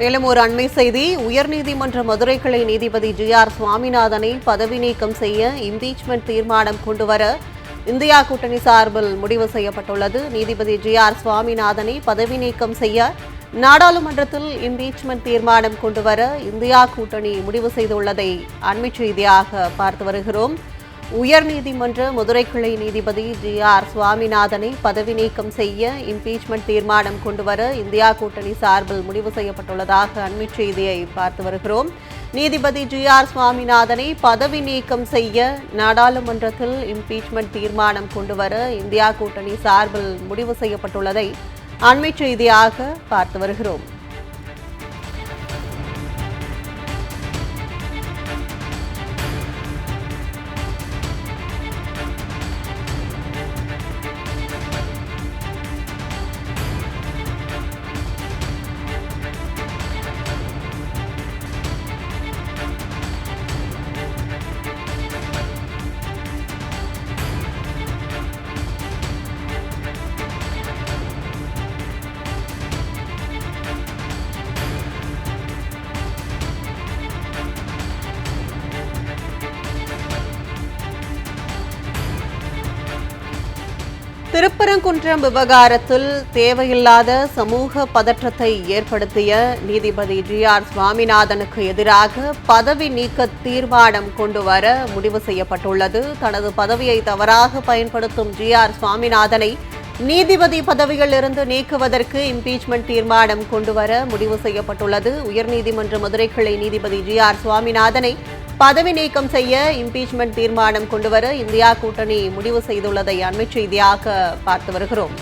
மேலும் ஒரு அண்மை செய்தி. உயர்நீதிமன்ற மதுரை கிளை நீதிபதி ஜி ஆர் சுவாமிநாதனை பதவி நீக்கம் செய்ய இம்பீச்மெண்ட் தீர்மானம் கொண்டுவர இந்தியா கூட்டணி சார்பில் முடிவு செய்யப்பட்டுள்ளது. நீதிபதி ஜி ஆர் சுவாமிநாதனை பதவி நீக்கம் செய்ய நாடாளுமன்றத்தில் இம்பீச்மெண்ட் தீர்மானம் கொண்டுவர இந்தியா கூட்டணி முடிவு செய்துள்ளதை அண்மை செய்தியாக பார்த்து வருகிறோம். உயர்நீதிமன்ற மதுரை கிளை நீதிபதி ஜி ஆர் சுவாமிநாதனை பதவி நீக்கம் செய்ய இம்பீச்மெண்ட் தீர்மானம் கொண்டுவர இந்தியா கூட்டணி சார்பில் முடிவு செய்யப்பட்டுள்ளதாக அண்மை செய்தியை பார்த்து வருகிறோம். நீதிபதி ஜி ஆர் சுவாமிநாதனை பதவி நீக்கம் செய்ய நாடாளுமன்றத்தில் இம்பீச்மெண்ட் தீர்மானம் கொண்டுவர இந்தியா கூட்டணி சார்பில் முடிவு செய்யப்பட்டுள்ளதை அண்மை செய்தியாக பார்த்து வருகிறோம். திருப்பரங்குன்றம் விவகாரத்தில் தேவையில்லாத சமூக பதற்றத்தை ஏற்படுத்திய நீதிபதி ஜி ஆர் சுவாமிநாதனுக்கு எதிராக பதவி நீக்க தீர்மானம் கொண்டு வர முடிவு செய்யப்பட்டுள்ளது. தனது பதவியை தவறாக பயன்படுத்தும் ஜி ஆர் சுவாமிநாதனை நீதிபதி பதவியில் இருந்து நீக்குவதற்கு இம்பீச்மெண்ட் தீர்மானம் கொண்டு வர முடிவு செய்யப்பட்டுள்ளது. உயர்நீதிமன்ற மதுரை கிளை நீதிபதி ஜி ஆர் சுவாமிநாதனை பதவி நீக்கம் செய்ய இம்பீச்மெண்ட் தீர்மானம் கொண்டுவர இந்தியா கூட்டணி முடிவு செய்துள்ளதை அண்மை செய்தியாக பார்த்து வருகிறோம்.